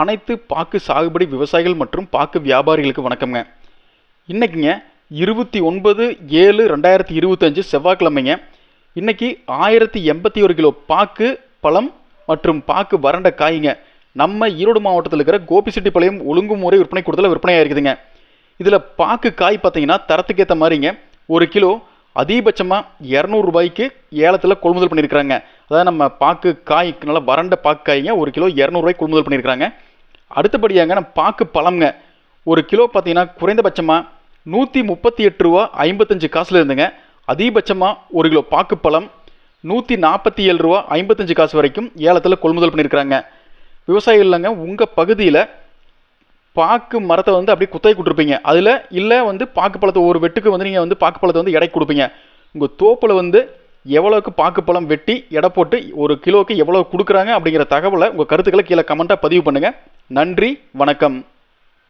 அனைத்து பாக்கு சாகுபடி விவசாயிகள் மற்றும் பாக்கு வியாபாரிகளுக்கு வணக்கம்ங்க. இன்றைக்குங்க இருபத்தி ஒன்பது ஏழு ரெண்டாயிரத்தி இருபத்தஞ்சு செவ்வாய்க்கிழமைங்க. இன்றைக்கி ஆயிரத்தி எண்பத்தி ஒரு கிலோ பாக்கு பழம் மற்றும் பாக்கு வறண்ட காய்ங்க. நம்ம ஈரோடு மாவட்டத்தில் இருக்கிற கோபிச்செட்டிப்பாளையம் ஒழுங்குமுறை விற்பனை கூடத்தில் விற்பனையாக இருக்குதுங்க இதில் பாக்கு காய் பார்த்தீங்கன்னா தரத்துக்கு ஏற்ற மாதிரிங்க ஒரு கிலோ அதிகபட்சமாக இரநூறுபாய்க்கு ஏலத்தில் கொள்முதல் பண்ணியிருக்கிறாங்க அதாவது நம்ம பாக்கு காய் நல்லா வறண்ட பாக்கு காய்ங்க ஒரு கிலோ இரநூறுவாய்க்கு கொள்முதல் பண்ணியிருக்கிறாங்க அடுத்தபடியாங்க நம்ம பாக்கு பழம்ங்க. ஒரு கிலோ பார்த்தீங்கன்னா குறைந்தபட்சமாக நூற்றி முப்பத்தி எட்டு ரூபா ஐம்பத்தஞ்சு காசில் இருந்துங்க. அதிகபட்சமாக ஒரு கிலோ பாக்கு பழம் நூற்றி நாற்பத்தி ஏழு ரூபா ஐம்பத்தஞ்சு காசு வரைக்கும் ஏலத்தில் கொள்முதல் பண்ணியிருக்கிறாங்க விவசாயிகள் இல்லைங்க உங்கள் பகுதியில் பாக்கு மரத்தை வந்து அப்படியே குத்தகை கொடுத்துருப்பீங்க. அதில் இல்லை வந்து பாக்கு பழத்தை ஒரு வெட்டுக்கு வந்து நீங்கள் வந்து பாக்கு பழத்தை வந்து எடை கொடுப்பீங்க. உங்கள் தோப்பில் வந்து எவ்வளோக்கு பாக்கு பழம் வெட்டி எடை போட்டு ஒரு கிலோவுக்கு எவ்வளோ கொடுக்குறாங்க அப்படிங்கிற தகவலை உங்கள் கருத்துக்களை கீழே கமெண்ட்டாக பதிவு பண்ணுங்கள் நன்றி வணக்கம்.